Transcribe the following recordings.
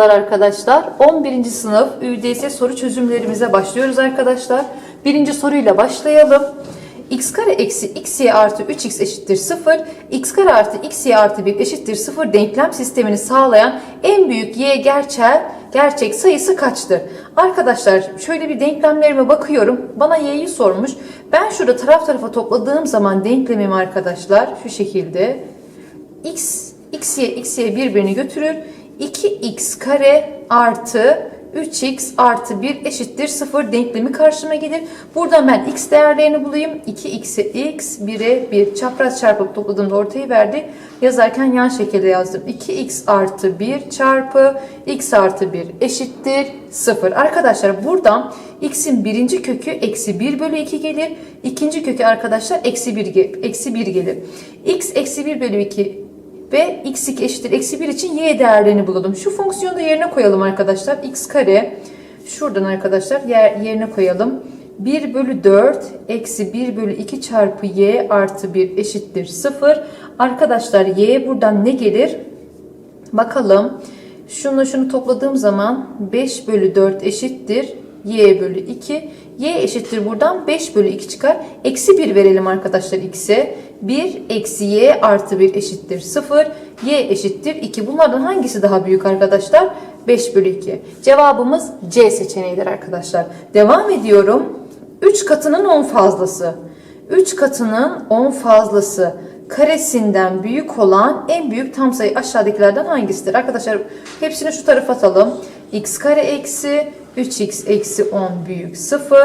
Merhabalar arkadaşlar. 11. sınıf ÜDS soru çözümlerimize başlıyoruz arkadaşlar. Birinci soruyla başlayalım. x kare eksi xy artı 3x eşittir 0, x kare artı xy artı 1 eşittir 0 denklem sistemini sağlayan en büyük y gerçel, gerçek sayısı kaçtır? Arkadaşlar şöyle bir denklemlerime bakıyorum. Bana y'yi sormuş. Ben şurada taraf tarafa topladığım zaman denklemim arkadaşlar şu şekilde x, x'ye x'ye birbirini götürür. 2x kare artı 3x artı 1 eşittir 0 denklemi karşıma gelir. Buradan ben x değerlerini bulayım. 2x'e x, 1'e 1 çapraz çarpıp topladığımda ortayı verdi. Yazarken yan şekilde yazdım. 2x artı 1 çarpı x artı 1 eşittir 0. Arkadaşlar buradan x'in birinci kökü eksi 1 bölü 2 gelir. İkinci kökü arkadaşlar eksi 1, ge- eksi 1 gelir. x eksi 1 bölü 2 ve x2 eşittir eksi 1 için y değerlerini bulalım. Şu fonksiyonu da yerine koyalım arkadaşlar. x kare şuradan arkadaşlar yer, yerine koyalım. 1 bölü 4 eksi 1 bölü 2 çarpı y artı 1 eşittir 0. Arkadaşlar y buradan ne gelir? Bakalım. Şunu şunu topladığım zaman 5 bölü 4 eşittir y bölü 2. y eşittir buradan 5 bölü 2 çıkar. Eksi 1 verelim arkadaşlar x'e. 1 eksi y artı 1 eşittir 0. y eşittir 2. Bunlardan hangisi daha büyük arkadaşlar? 5 bölü 2. Cevabımız C seçeneğidir arkadaşlar. Devam ediyorum. 3 katının 10 fazlası. 3 katının 10 fazlası karesinden büyük olan en büyük tam sayı aşağıdakilerden hangisidir? Arkadaşlar hepsini şu tarafa atalım. x kare eksi 3x eksi 10 büyük 0.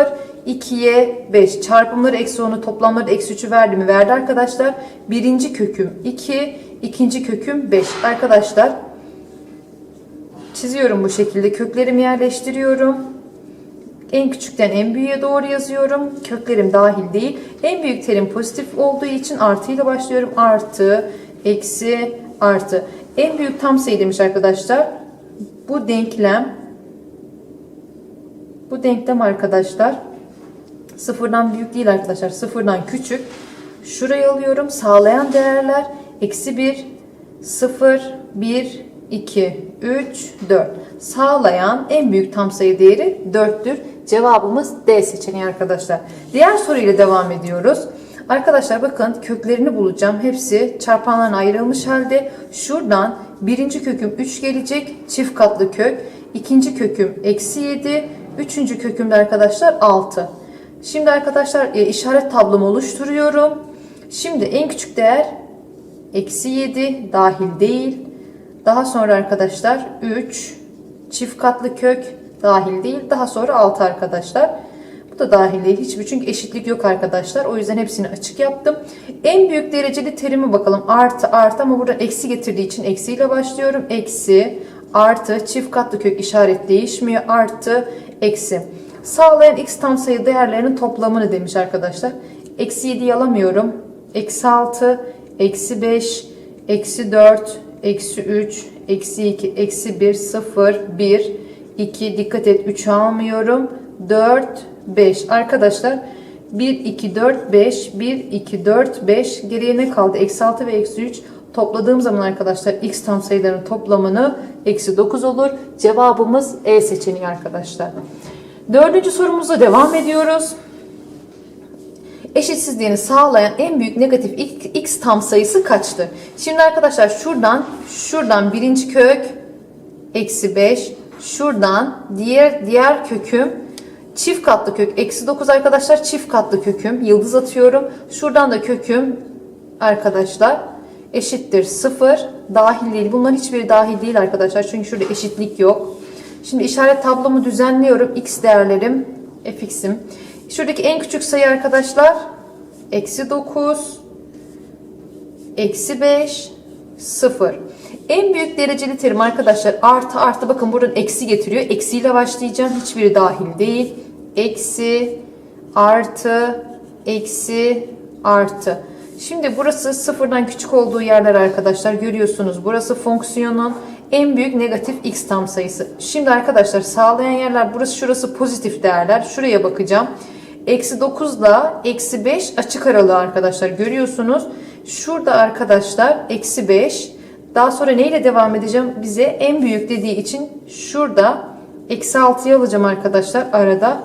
2'ye 5 çarpımları eksi 10'u toplamları eksi 3'ü verdi mi? Verdi arkadaşlar. Birinci köküm 2, ikinci köküm 5. Arkadaşlar çiziyorum bu şekilde. Köklerimi yerleştiriyorum. En küçükten en büyüğe doğru yazıyorum. Köklerim dahil değil. En büyük terim pozitif olduğu için artı ile başlıyorum. Artı, eksi, artı. En büyük tam sayı demiş arkadaşlar. Bu denklem bu denklem arkadaşlar sıfırdan büyük değil arkadaşlar. Sıfırdan küçük. Şurayı alıyorum. Sağlayan değerler eksi 1, 0, 1, 2, 3, 4. Sağlayan en büyük tam sayı değeri 4'tür. Cevabımız D seçeneği arkadaşlar. Diğer soruyla devam ediyoruz. Arkadaşlar bakın köklerini bulacağım. Hepsi çarpanlarına ayrılmış halde. Şuradan birinci köküm 3 gelecek. Çift katlı kök. İkinci köküm eksi 7. Üçüncü kökümde arkadaşlar 6. Şimdi arkadaşlar e, işaret tablomu oluşturuyorum. Şimdi en küçük değer eksi 7 dahil değil. Daha sonra arkadaşlar 3 çift katlı kök dahil değil. Daha sonra 6 arkadaşlar. Bu da dahil değil. Hiçbir çünkü eşitlik yok arkadaşlar. O yüzden hepsini açık yaptım. En büyük dereceli terimi bakalım. Artı artı ama burada eksi getirdiği için eksiyle başlıyorum. Eksi artı çift katlı kök işaret değişmiyor. Artı eksi. Sağlayan x tam sayı değerlerinin toplamını demiş arkadaşlar. Eksi 7'yi alamıyorum. Eksi 6, eksi 5, eksi 4, eksi 3, eksi 2, eksi 1, 0, 1, 2, dikkat et 3 almıyorum. 4, 5. Arkadaşlar 1, 2, 4, 5, 1, 2, 4, 5. Geriye ne kaldı? Eksi 6 ve eksi 3. Topladığım zaman arkadaşlar x tam sayıların toplamını eksi 9 olur. Cevabımız E seçeneği arkadaşlar. Dördüncü sorumuza devam ediyoruz. Eşitsizliğini sağlayan en büyük negatif x, tam sayısı kaçtır? Şimdi arkadaşlar şuradan şuradan birinci kök eksi 5 şuradan diğer diğer köküm çift katlı kök eksi 9 arkadaşlar çift katlı köküm yıldız atıyorum. Şuradan da köküm arkadaşlar eşittir 0 dahil değil. Bunların hiçbiri dahil değil arkadaşlar. Çünkü şurada eşitlik yok. Şimdi işaret tablomu düzenliyorum. X değerlerim fx'im. Şuradaki en küçük sayı arkadaşlar eksi 9 eksi 5 0. En büyük dereceli terim arkadaşlar artı artı bakın buradan eksi getiriyor. Eksiyle başlayacağım. Hiçbiri dahil değil. Eksi artı eksi artı. Şimdi burası sıfırdan küçük olduğu yerler arkadaşlar görüyorsunuz. Burası fonksiyonun en büyük negatif x tam sayısı. Şimdi arkadaşlar sağlayan yerler burası şurası pozitif değerler. Şuraya bakacağım. Eksi 9 ile eksi 5 açık aralığı arkadaşlar görüyorsunuz. Şurada arkadaşlar eksi 5 Daha sonra neyle devam edeceğim? Bize en büyük dediği için şurada eksi 6'yı alacağım arkadaşlar arada.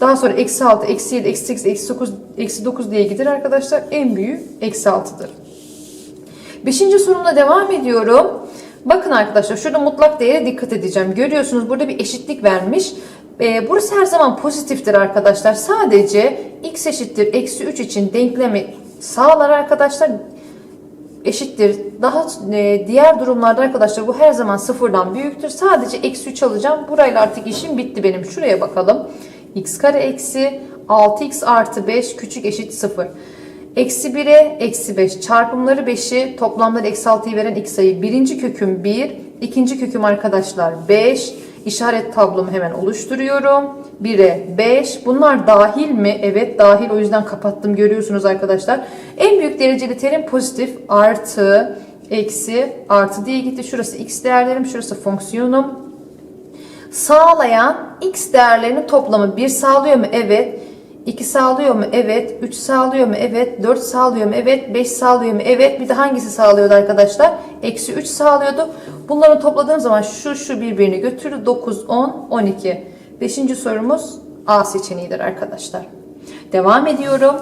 Daha sonra eksi 6, eksi 7, eksi 8, eksi 9, eksi 9 diye gider arkadaşlar. En büyüğü eksi 6'dır. Beşinci sorumla devam ediyorum. Bakın arkadaşlar şurada mutlak değere dikkat edeceğim. Görüyorsunuz burada bir eşitlik vermiş. Ee, burası her zaman pozitiftir arkadaşlar. Sadece x eşittir eksi 3 için denklemi sağlar arkadaşlar eşittir. Daha e, diğer durumlarda arkadaşlar bu her zaman sıfırdan büyüktür. Sadece eksi 3 alacağım. Burayla artık işim bitti benim. Şuraya bakalım. x kare eksi 6x artı 5 küçük eşit 0. Eksi 1'e eksi 5 çarpımları 5'i toplamları eksi 6'yı veren x sayı. Birinci köküm 1. ikinci köküm arkadaşlar 5. İşaret tablomu hemen oluşturuyorum. 1'e 5. Bunlar dahil mi? Evet dahil. O yüzden kapattım. Görüyorsunuz arkadaşlar. En büyük dereceli terim pozitif. Artı, eksi, artı diye gitti. Şurası x değerlerim. Şurası fonksiyonum. Sağlayan x değerlerinin toplamı 1 sağlıyor mu? Evet. 2 sağlıyor mu? Evet. 3 sağlıyor mu? Evet. 4 sağlıyor mu? Evet. 5 sağlıyor mu? Evet. Bir de hangisi sağlıyordu arkadaşlar? Eksi 3 sağlıyordu. Bunları topladığım zaman şu şu birbirini götürür. 9, 10, 12. Beşinci sorumuz A seçeneğidir arkadaşlar. Devam ediyorum.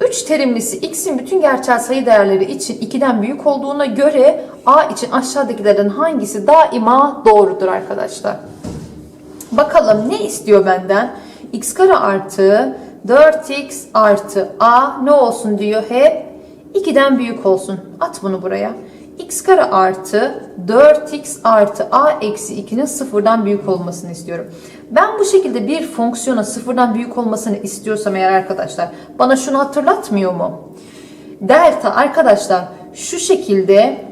3 terimlisi x'in bütün gerçel sayı değerleri için 2'den büyük olduğuna göre a için aşağıdakilerden hangisi daima doğrudur arkadaşlar. Bakalım ne istiyor benden? x kare artı 4x artı a ne olsun diyor hep 2'den büyük olsun. At bunu buraya. x kare artı 4x artı a eksi 2'nin sıfırdan büyük olmasını istiyorum. Ben bu şekilde bir fonksiyona sıfırdan büyük olmasını istiyorsam eğer arkadaşlar bana şunu hatırlatmıyor mu? Delta arkadaşlar şu şekilde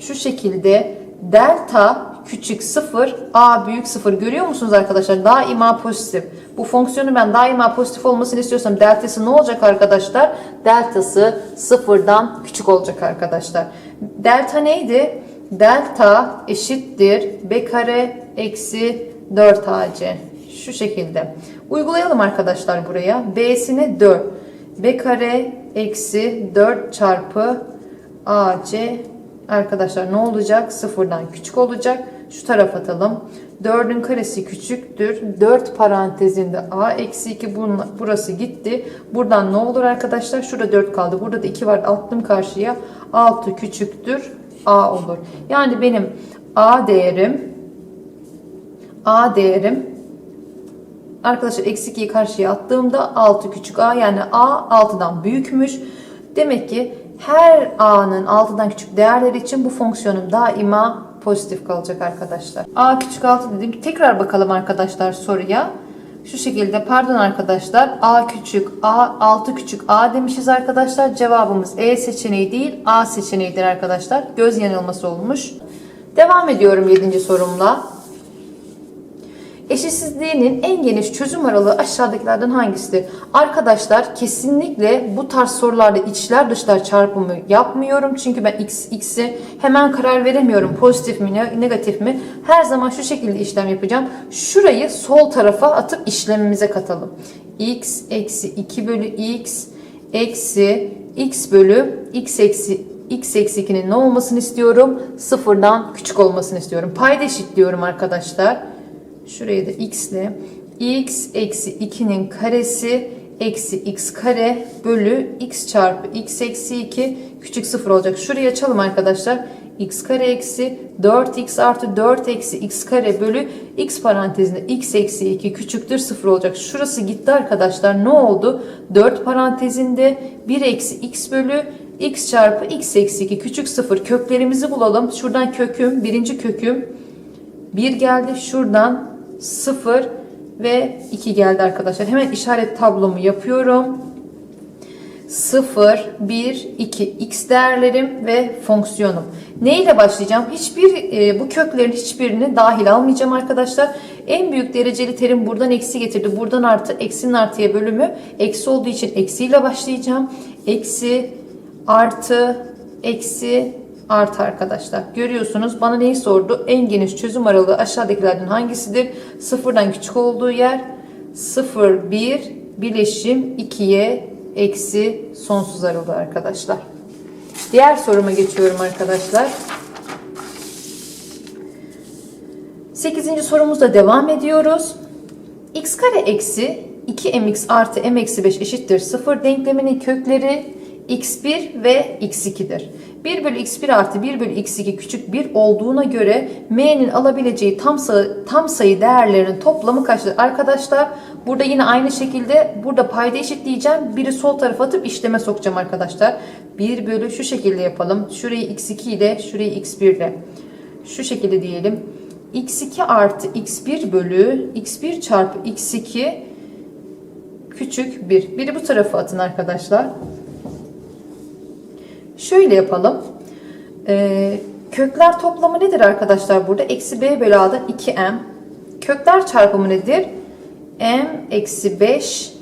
şu şekilde delta küçük 0 a büyük 0 görüyor musunuz arkadaşlar? Daima pozitif. Bu fonksiyonu ben daima pozitif olmasını istiyorsam deltası ne olacak arkadaşlar? Deltası sıfırdan küçük olacak arkadaşlar. Delta neydi? Delta eşittir b kare eksi 4ac. Şu şekilde. Uygulayalım arkadaşlar buraya. b'sine 4. b kare eksi 4 çarpı ac arkadaşlar ne olacak? Sıfırdan küçük olacak. Şu tarafa atalım. 4'ün karesi küçüktür. 4 parantezinde a eksi 2 burası gitti. Buradan ne olur arkadaşlar? Şurada 4 kaldı. Burada da 2 var. Attım karşıya. 6 küçüktür. a olur. Yani benim a değerim a değerim arkadaşlar eksi 2'yi karşıya attığımda 6 küçük a yani a 6'dan büyükmüş. Demek ki her a'nın 6'dan küçük değerleri için bu fonksiyonum daima pozitif kalacak arkadaşlar. A küçük 6 dedim. Tekrar bakalım arkadaşlar soruya. Şu şekilde pardon arkadaşlar A küçük A 6 küçük A demişiz arkadaşlar. Cevabımız E seçeneği değil A seçeneğidir arkadaşlar. Göz yanılması olmuş. Devam ediyorum 7. sorumla. Eşitsizliğinin en geniş çözüm aralığı aşağıdakilerden hangisidir? Arkadaşlar kesinlikle bu tarz sorularda içler dışlar çarpımı yapmıyorum. Çünkü ben x, x'i hemen karar veremiyorum. Pozitif mi negatif mi? Her zaman şu şekilde işlem yapacağım. Şurayı sol tarafa atıp işlemimize katalım. x eksi 2 bölü x eksi x bölü x eksi x eksi 2'nin ne olmasını istiyorum? Sıfırdan küçük olmasını istiyorum. Payda eşitliyorum arkadaşlar. Şurayı da x ile x eksi 2'nin karesi eksi x kare bölü x çarpı x eksi 2 küçük 0 olacak. Şurayı açalım arkadaşlar. x kare eksi 4x artı 4 eksi x kare bölü x parantezinde x eksi 2 küçüktür 0 olacak. Şurası gitti arkadaşlar. Ne oldu? 4 parantezinde 1 eksi x bölü x çarpı x eksi 2 küçük 0 köklerimizi bulalım. Şuradan köküm birinci köküm 1 geldi. Şuradan 0 ve 2 geldi arkadaşlar. Hemen işaret tablomu yapıyorum. 0, 1, 2 x değerlerim ve fonksiyonum. Ne ile başlayacağım? Hiçbir e, bu köklerin hiçbirini dahil almayacağım arkadaşlar. En büyük dereceli terim buradan eksi getirdi. Buradan artı, eksinin artıya bölümü eksi olduğu için eksiyle başlayacağım. Eksi, artı, eksi, artı arkadaşlar. Görüyorsunuz bana neyi sordu? En geniş çözüm aralığı aşağıdakilerden hangisidir? Sıfırdan küçük olduğu yer 0, 1, bileşim 2'ye eksi sonsuz aralığı arkadaşlar. Diğer soruma geçiyorum arkadaşlar. 8. sorumuzla devam ediyoruz. x kare eksi 2mx artı m eksi 5 eşittir 0 denkleminin kökleri x1 ve x2'dir. 1 bölü x1 artı 1 bölü x2 küçük 1 olduğuna göre m'nin alabileceği tam sayı, tam sayı değerlerinin toplamı kaçtır? Arkadaşlar burada yine aynı şekilde burada payda eşitleyeceğim. Biri sol tarafa atıp işleme sokacağım arkadaşlar. 1 bölü şu şekilde yapalım. Şurayı x2 ile şurayı x1 ile. Şu şekilde diyelim. x2 artı x1 bölü x1 çarpı x2 küçük 1. Biri bu tarafa atın arkadaşlar. Şöyle yapalım. Ee, kökler toplamı nedir arkadaşlar burada? Eksi b bölü a'dan 2m. Kökler çarpımı nedir? m eksi 5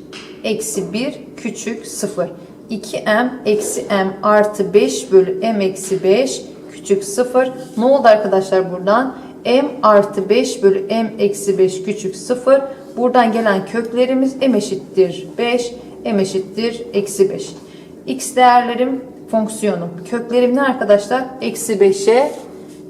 eksi 1 küçük 0. 2m eksi m artı 5 bölü m eksi 5 küçük 0. Ne oldu arkadaşlar buradan? m artı 5 bölü m eksi 5 küçük 0. Buradan gelen köklerimiz m eşittir 5, m eşittir eksi 5. x değerlerim fonksiyonum. Köklerim ne arkadaşlar? Eksi 5'e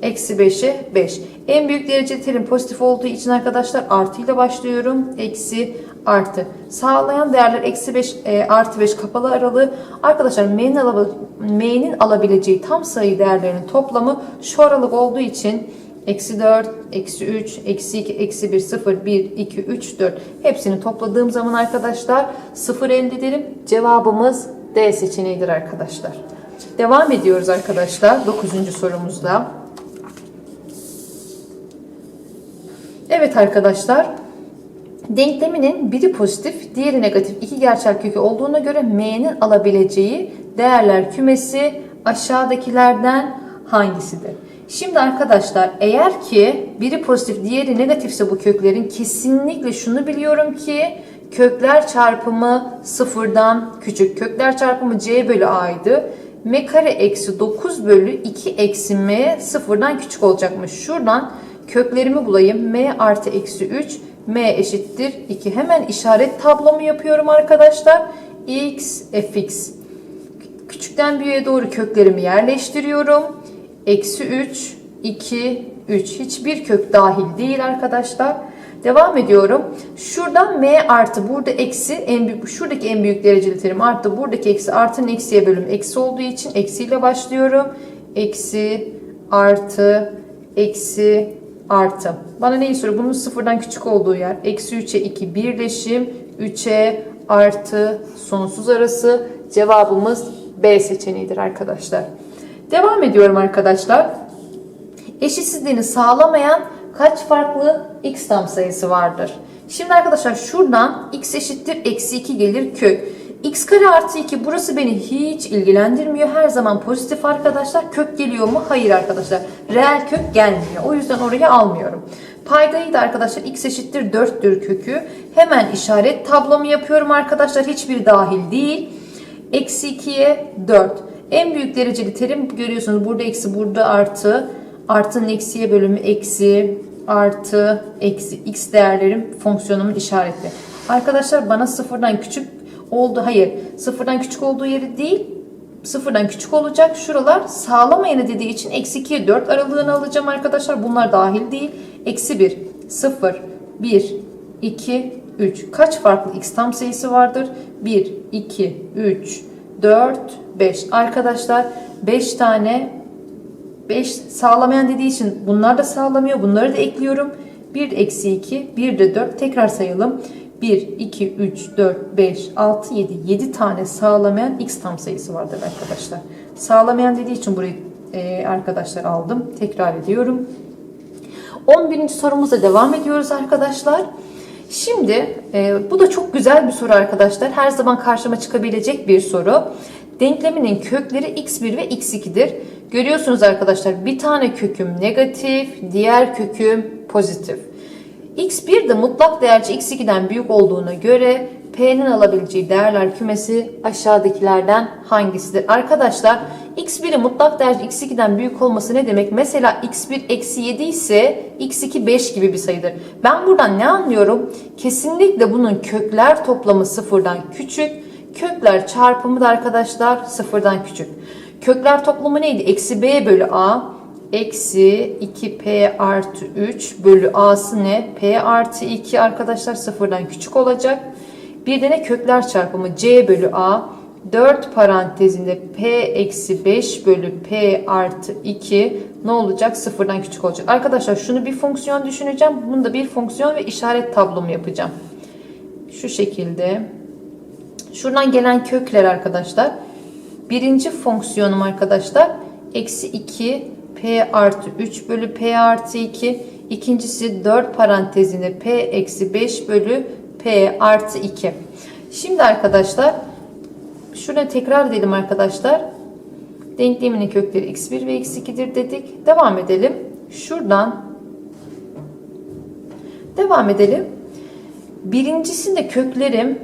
eksi 5'e 5. En büyük derece terim pozitif olduğu için arkadaşlar artı ile başlıyorum. Eksi artı. Sağlayan değerler eksi 5 e, artı 5 kapalı aralığı. Arkadaşlar m'nin alabil m'nin alabileceği tam sayı değerlerinin toplamı şu aralık olduğu için eksi 4, eksi 3, eksi 2, eksi 1, 0, 1, 2, 3, 4 hepsini topladığım zaman arkadaşlar 0 elde ederim. Cevabımız D seçeneğidir arkadaşlar. Devam ediyoruz arkadaşlar 9. sorumuzda. Evet arkadaşlar. Denkleminin biri pozitif, diğeri negatif iki gerçel kökü olduğuna göre m'nin alabileceği değerler kümesi aşağıdakilerden hangisidir? Şimdi arkadaşlar eğer ki biri pozitif, diğeri negatifse bu köklerin kesinlikle şunu biliyorum ki kökler çarpımı sıfırdan küçük. Kökler çarpımı c bölü a'ydı. m kare eksi 9 bölü 2 eksi m sıfırdan küçük olacakmış. Şuradan köklerimi bulayım. m artı eksi 3 m eşittir 2. Hemen işaret tablomu yapıyorum arkadaşlar. x fx. Küçükten büyüğe doğru köklerimi yerleştiriyorum. Eksi 3, 2, 3. Hiçbir kök dahil değil arkadaşlar. Devam ediyorum. Şuradan m artı burada eksi en büyük şuradaki en büyük dereceli terim artı buradaki eksi artının eksiye bölüm eksi olduğu için eksiyle başlıyorum. Eksi artı eksi artı. Bana neyi soruyor? Bunun sıfırdan küçük olduğu yer. Eksi 3'e 2 birleşim. 3'e artı sonsuz arası. Cevabımız B seçeneğidir arkadaşlar. Devam ediyorum arkadaşlar. Eşitsizliğini sağlamayan kaç farklı x tam sayısı vardır? Şimdi arkadaşlar şuradan x eşittir eksi 2 gelir kök. x kare artı 2 burası beni hiç ilgilendirmiyor. Her zaman pozitif arkadaşlar. Kök geliyor mu? Hayır arkadaşlar. Reel kök gelmiyor. O yüzden oraya almıyorum. Paydayı da arkadaşlar x eşittir 4'tür kökü. Hemen işaret tablomu yapıyorum arkadaşlar. Hiçbir dahil değil. Eksi 2'ye 4. En büyük dereceli terim görüyorsunuz. Burada eksi burada artı. Artının eksiye bölümü eksi artı eksi x değerlerim fonksiyonumun işareti. Arkadaşlar bana sıfırdan küçük oldu. Hayır sıfırdan küçük olduğu yeri değil sıfırdan küçük olacak. Şuralar sağlamayanı dediği için eksi 2'ye 4 aralığını alacağım arkadaşlar. Bunlar dahil değil. Eksi 1, 0, 1, 2, 3. Kaç farklı x tam sayısı vardır? 1, 2, 3, 4, 5. Arkadaşlar 5 tane 5 sağlamayan dediği için bunlar da sağlamıyor. Bunları da ekliyorum. 1 eksi 2, 1 de 4. Tekrar sayalım. 1, 2, 3, 4, 5, 6, 7. 7 tane sağlamayan x tam sayısı vardır arkadaşlar. Sağlamayan dediği için burayı e, arkadaşlar aldım. Tekrar ediyorum. 11. sorumuzla devam ediyoruz arkadaşlar. Şimdi e, bu da çok güzel bir soru arkadaşlar. Her zaman karşıma çıkabilecek bir soru. Denkleminin kökleri x1 ve x2'dir. Görüyorsunuz arkadaşlar bir tane köküm negatif, diğer köküm pozitif. x1 de mutlak değerci x2'den büyük olduğuna göre P'nin alabileceği değerler kümesi aşağıdakilerden hangisidir? Arkadaşlar x1'in mutlak değerci x2'den büyük olması ne demek? Mesela x1 eksi 7 ise x2 5 gibi bir sayıdır. Ben buradan ne anlıyorum? Kesinlikle bunun kökler toplamı sıfırdan küçük. Kökler çarpımı da arkadaşlar sıfırdan küçük. Kökler toplamı neydi? Eksi b bölü a eksi 2p artı 3 bölü a'sı ne? p artı 2 arkadaşlar sıfırdan küçük olacak. Bir de ne kökler çarpımı c bölü a 4 parantezinde p eksi 5 bölü p artı 2 ne olacak? Sıfırdan küçük olacak. Arkadaşlar şunu bir fonksiyon düşüneceğim. Bunu da bir fonksiyon ve işaret tablomu yapacağım. Şu şekilde. Şuradan gelen kökler arkadaşlar. Birinci fonksiyonum arkadaşlar. Eksi 2 p artı 3 bölü p artı 2. İkincisi 4 parantezinde p eksi 5 bölü p artı 2. Şimdi arkadaşlar şurada tekrar edelim arkadaşlar. Denkleminin kökleri x1 ve x2'dir dedik. Devam edelim. Şuradan devam edelim. Birincisinde köklerim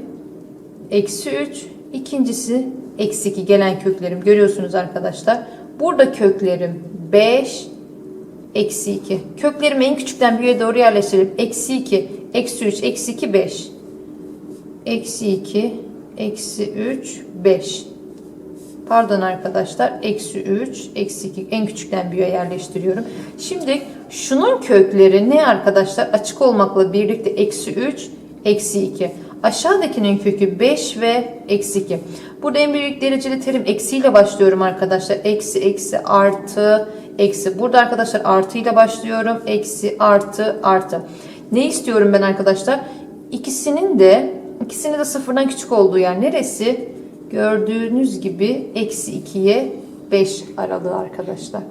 eksi 3, ikincisi eksi 2 gelen köklerim görüyorsunuz arkadaşlar. Burada köklerim 5, eksi 2. Köklerimi en küçükten büyüğe doğru yerleştirelim. Eksi 2, eksi 3, eksi 2, 5. Eksi 2, eksi 3, 5. Pardon arkadaşlar. Eksi 3, eksi 2 en küçükten büyüğe yerleştiriyorum. Şimdi şunun kökleri ne arkadaşlar? Açık olmakla birlikte eksi 3, eksi 2. Aşağıdakinin kökü 5 ve eksi 2. Burada en büyük dereceli terim eksiyle başlıyorum arkadaşlar. Eksi, eksi, artı, eksi. Burada arkadaşlar artıyla başlıyorum. Eksi, artı, artı. Ne istiyorum ben arkadaşlar? İkisinin de ikisinin de sıfırdan küçük olduğu yer neresi? Gördüğünüz gibi eksi 2'ye 5 aralığı arkadaşlar.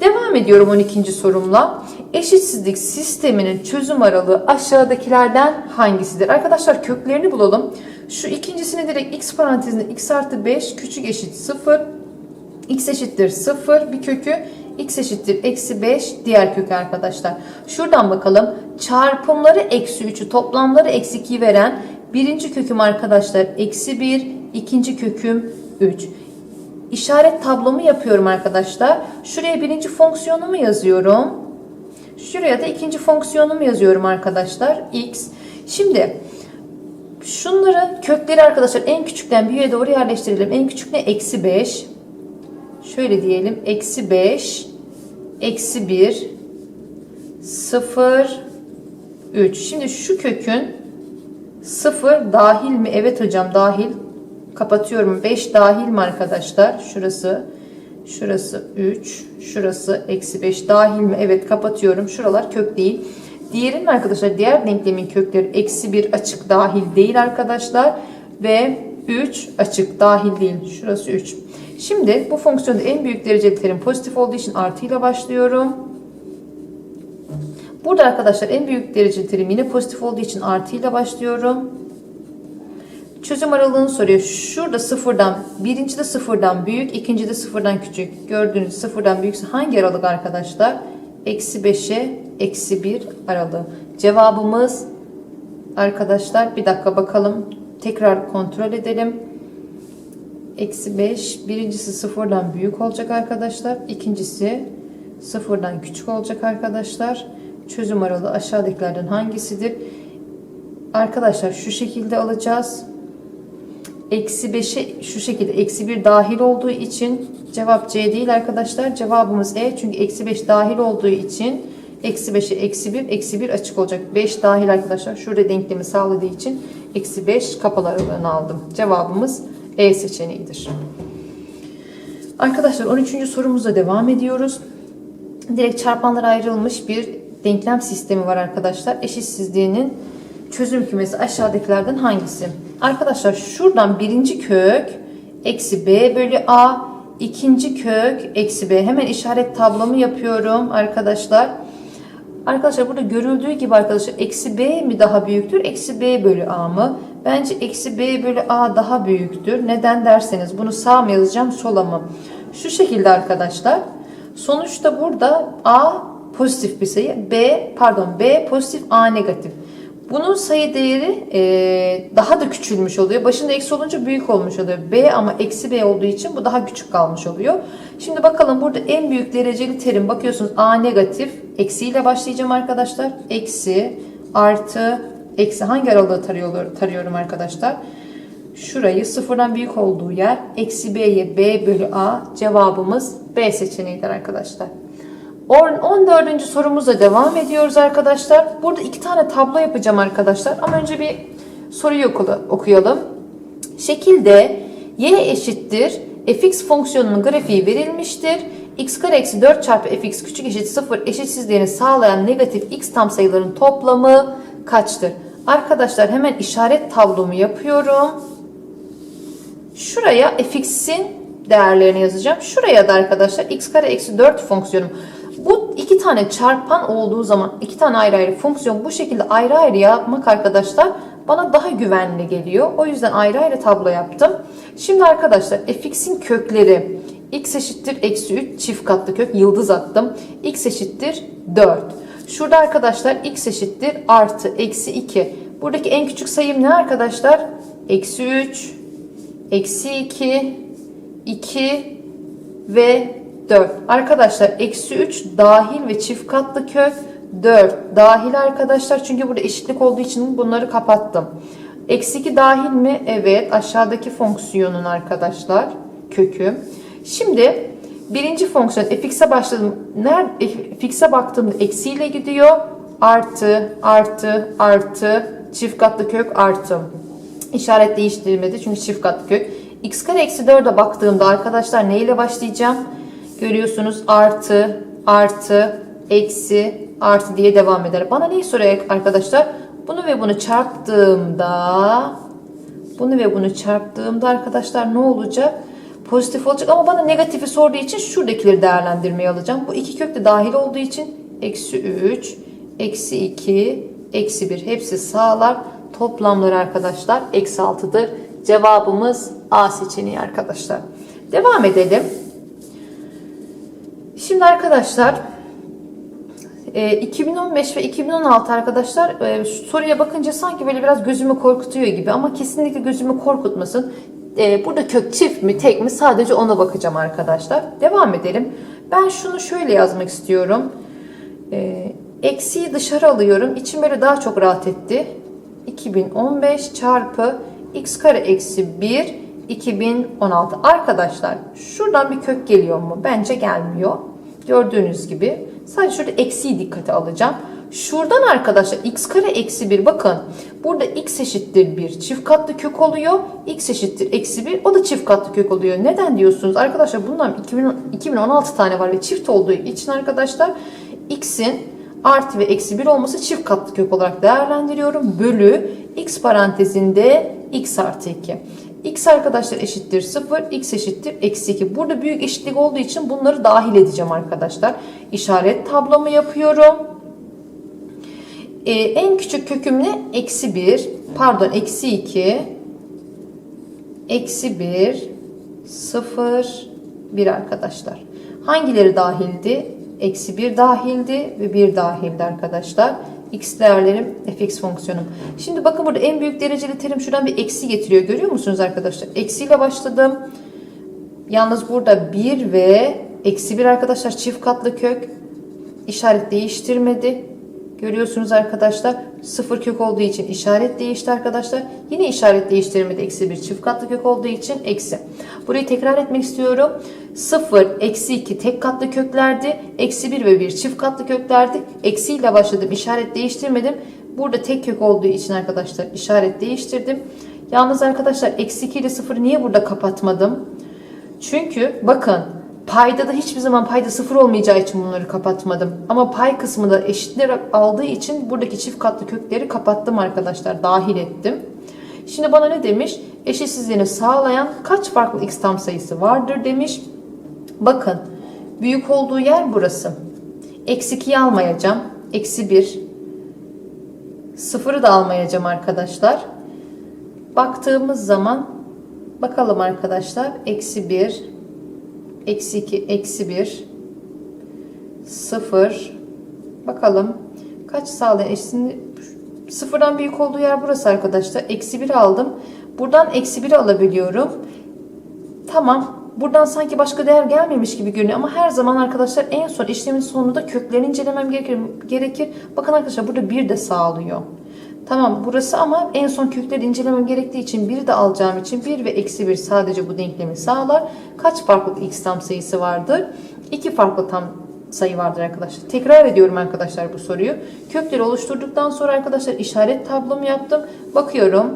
Devam ediyorum 12. sorumla. Eşitsizlik sisteminin çözüm aralığı aşağıdakilerden hangisidir? Arkadaşlar köklerini bulalım. Şu ikincisini direkt x parantezinde x artı 5 küçük eşit 0. x eşittir 0 bir kökü. x eşittir eksi 5 diğer kökü arkadaşlar. Şuradan bakalım. Çarpımları eksi 3'ü toplamları eksi 2'yi veren birinci köküm arkadaşlar eksi 1. ikinci köküm 3. İşaret tablomu yapıyorum arkadaşlar. Şuraya birinci fonksiyonumu yazıyorum. Şuraya da ikinci fonksiyonumu yazıyorum arkadaşlar. X. Şimdi şunları kökleri arkadaşlar en küçükten büyüğe doğru yerleştirelim. En küçük ne? Eksi 5. Şöyle diyelim. Eksi 5. Eksi 1. 0. 3. Şimdi şu kökün 0 dahil mi? Evet hocam dahil. Kapatıyorum. 5 dahil mi arkadaşlar? Şurası. Şurası 3. Şurası eksi 5 dahil mi? Evet kapatıyorum. Şuralar kök değil. Diğerinin arkadaşlar diğer denklemin kökleri eksi 1 açık dahil değil arkadaşlar. Ve 3 açık dahil değil. Şurası 3. Şimdi bu fonksiyonda en büyük dereceli terim pozitif olduğu için artıyla başlıyorum. Burada arkadaşlar en büyük dereceli terim yine pozitif olduğu için artıyla başlıyorum. Çözüm aralığını soruyor. Şurada sıfırdan, birinci de sıfırdan büyük, ikinci de sıfırdan küçük. Gördüğünüz sıfırdan büyükse hangi aralık arkadaşlar? Eksi 5'e eksi 1 aralığı. Cevabımız arkadaşlar bir dakika bakalım. Tekrar kontrol edelim. Eksi 5. Birincisi sıfırdan büyük olacak arkadaşlar. İkincisi sıfırdan küçük olacak arkadaşlar. Çözüm aralığı aşağıdakilerden hangisidir? Arkadaşlar şu şekilde alacağız. Eksi 5'e şu şekilde eksi 1 dahil olduğu için cevap C değil arkadaşlar. Cevabımız E. Çünkü eksi 5 dahil olduğu için eksi 5'e eksi 1 eksi 1 açık olacak. 5 dahil arkadaşlar. Şurada denklemi sağladığı için eksi 5 kapalı aralığını aldım. Cevabımız E seçeneğidir. Arkadaşlar 13. sorumuzla devam ediyoruz. Direkt çarpanlara ayrılmış bir denklem sistemi var arkadaşlar. Eşitsizliğinin çözüm kümesi aşağıdakilerden hangisi? Arkadaşlar şuradan birinci kök eksi b bölü a ikinci kök eksi b. Hemen işaret tablomu yapıyorum arkadaşlar. Arkadaşlar burada görüldüğü gibi arkadaşlar eksi b mi daha büyüktür? Eksi b bölü a mı? Bence eksi b bölü a daha büyüktür. Neden derseniz bunu sağ mı yazacağım sola mı? Şu şekilde arkadaşlar. Sonuçta burada a pozitif bir sayı. B pardon B pozitif A negatif. Bunun sayı değeri e, daha da küçülmüş oluyor. Başında eksi olunca büyük olmuş oluyor. B ama eksi B olduğu için bu daha küçük kalmış oluyor. Şimdi bakalım burada en büyük dereceli terim bakıyorsunuz A negatif. Eksiyle başlayacağım arkadaşlar. Eksi artı eksi hangi aralığı tarıyor, tarıyorum arkadaşlar? Şurayı sıfırdan büyük olduğu yer eksi b'ye b bölü a cevabımız b seçeneğidir arkadaşlar. On- 14. sorumuzla devam ediyoruz arkadaşlar. Burada iki tane tablo yapacağım arkadaşlar. Ama önce bir soruyu oku- okuyalım. Şekilde y eşittir fx fonksiyonunun grafiği verilmiştir. x kare eksi 4 çarpı fx küçük eşit 0 eşitsizliğini sağlayan negatif x tam sayıların toplamı kaçtır? Arkadaşlar hemen işaret tablomu yapıyorum. Şuraya fx'in değerlerini yazacağım. Şuraya da arkadaşlar x kare eksi 4 fonksiyonum. Bu iki tane çarpan olduğu zaman iki tane ayrı ayrı fonksiyon bu şekilde ayrı ayrı yapmak arkadaşlar bana daha güvenli geliyor. O yüzden ayrı ayrı tablo yaptım. Şimdi arkadaşlar fx'in kökleri x eşittir eksi 3 çift katlı kök yıldız attım. x eşittir 4. Şurada arkadaşlar x eşittir artı eksi 2. Buradaki en küçük sayım ne arkadaşlar? Eksi 3, eksi 2, 2 ve 4. Arkadaşlar eksi 3 dahil ve çift katlı kök 4 dahil arkadaşlar. Çünkü burada eşitlik olduğu için bunları kapattım. Eksi 2 dahil mi? Evet. Aşağıdaki fonksiyonun arkadaşlar kökü. Şimdi birinci fonksiyon fx'e başladım. Nerede fx'e baktığımda eksiyle gidiyor. Artı, artı, artı, çift katlı kök artı. İşaret değiştirilmedi çünkü çift katlı kök. x kare eksi 4'e baktığımda arkadaşlar ne ile başlayacağım? Görüyorsunuz artı, artı, eksi, artı diye devam eder. Bana neyi soruyor arkadaşlar? Bunu ve bunu çarptığımda bunu ve bunu çarptığımda arkadaşlar ne olacak? Pozitif olacak ama bana negatifi sorduğu için şuradakileri değerlendirmeye alacağım. Bu iki kök de dahil olduğu için eksi 3, eksi 2, eksi 1 hepsi sağlar. Toplamları arkadaşlar eksi 6'dır. Cevabımız A seçeneği arkadaşlar. Devam edelim. Şimdi arkadaşlar e, 2015 ve 2016 arkadaşlar e, soruya bakınca sanki böyle biraz gözümü korkutuyor gibi ama kesinlikle gözümü korkutmasın. E, burada kök çift mi tek mi sadece ona bakacağım arkadaşlar. Devam edelim. Ben şunu şöyle yazmak istiyorum. E, eksiyi dışarı alıyorum. İçim böyle daha çok rahat etti. 2015 çarpı x kare eksi 1 2016. Arkadaşlar şuradan bir kök geliyor mu? Bence gelmiyor. Gördüğünüz gibi sadece şurada eksiyi dikkate alacağım. Şuradan arkadaşlar x kare eksi 1 bakın. Burada x eşittir 1 çift katlı kök oluyor. x eşittir eksi 1 o da çift katlı kök oluyor. Neden diyorsunuz? Arkadaşlar bundan 2000 2016 tane var ve çift olduğu için arkadaşlar x'in artı ve eksi 1 olması çift katlı kök olarak değerlendiriyorum. Bölü x parantezinde x artı 2. x arkadaşlar eşittir 0, x eşittir eksi 2. Burada büyük eşitlik olduğu için bunları dahil edeceğim arkadaşlar. İşaret tablomu yapıyorum. Ee, en küçük köküm ne? Eksi 1, pardon eksi 2, eksi 1, 0, 1 arkadaşlar. Hangileri dahildi? Eksi 1 dahildi ve 1 dahildi arkadaşlar. X değerlerim fx fonksiyonum. Şimdi bakın burada en büyük dereceli terim şuradan bir eksi getiriyor. Görüyor musunuz arkadaşlar? Eksiyle başladım. Yalnız burada 1 ve eksi 1 arkadaşlar çift katlı kök işaret değiştirmedi. Görüyorsunuz arkadaşlar sıfır kök olduğu için işaret değişti arkadaşlar. Yine işaret değiştirmedi eksi 1 çift katlı kök olduğu için eksi. Burayı tekrar etmek istiyorum. 0, eksi 2 tek katlı köklerdi. Eksi 1 ve 1 çift katlı köklerdi. Eksi ile başladım işaret değiştirmedim. Burada tek kök olduğu için arkadaşlar işaret değiştirdim. Yalnız arkadaşlar eksi 2 ile 0'ı niye burada kapatmadım? Çünkü bakın payda da hiçbir zaman payda sıfır olmayacağı için bunları kapatmadım. Ama pay kısmı da eşitler aldığı için buradaki çift katlı kökleri kapattım arkadaşlar. Dahil ettim. Şimdi bana ne demiş? Eşitsizliğini sağlayan kaç farklı x tam sayısı vardır demiş. Bakın büyük olduğu yer burası. Eksi 2'yi almayacağım. Eksi 1. Sıfırı da almayacağım arkadaşlar. Baktığımız zaman bakalım arkadaşlar. Eksi 1. Eksi 2. Eksi 1. 0. Bakalım. Kaç sağlayan eşitliğini sıfırdan büyük olduğu yer burası arkadaşlar. Eksi 1 aldım. Buradan eksi 1 alabiliyorum. Tamam. Buradan sanki başka değer gelmemiş gibi görünüyor ama her zaman arkadaşlar en son işlemin sonunda köklerini incelemem gerekir. gerekir. Bakın arkadaşlar burada 1 de sağlıyor. Tamam burası ama en son kökleri incelemem gerektiği için 1 de alacağım için 1 ve eksi 1 sadece bu denklemi sağlar. Kaç farklı x tam sayısı vardır? 2 farklı tam sayı vardır arkadaşlar. Tekrar ediyorum arkadaşlar bu soruyu. Kökleri oluşturduktan sonra arkadaşlar işaret tablomu yaptım. Bakıyorum.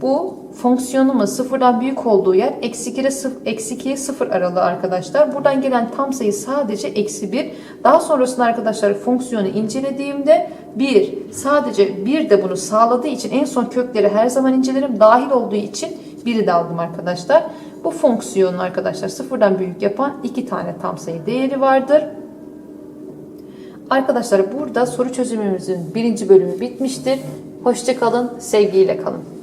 Bu fonksiyonumun sıfırdan büyük olduğu yer eksi 2 ile 0, eksi 2'ye 0 aralığı arkadaşlar. Buradan gelen tam sayı sadece eksi 1. Daha sonrasında arkadaşlar fonksiyonu incelediğimde 1 sadece 1 de bunu sağladığı için en son kökleri her zaman incelerim. Dahil olduğu için 1'i de aldım arkadaşlar. Bu fonksiyonun arkadaşlar sıfırdan büyük yapan iki tane tam sayı değeri vardır. Arkadaşlar burada soru çözümümüzün birinci bölümü bitmiştir. Hoşçakalın, sevgiyle kalın.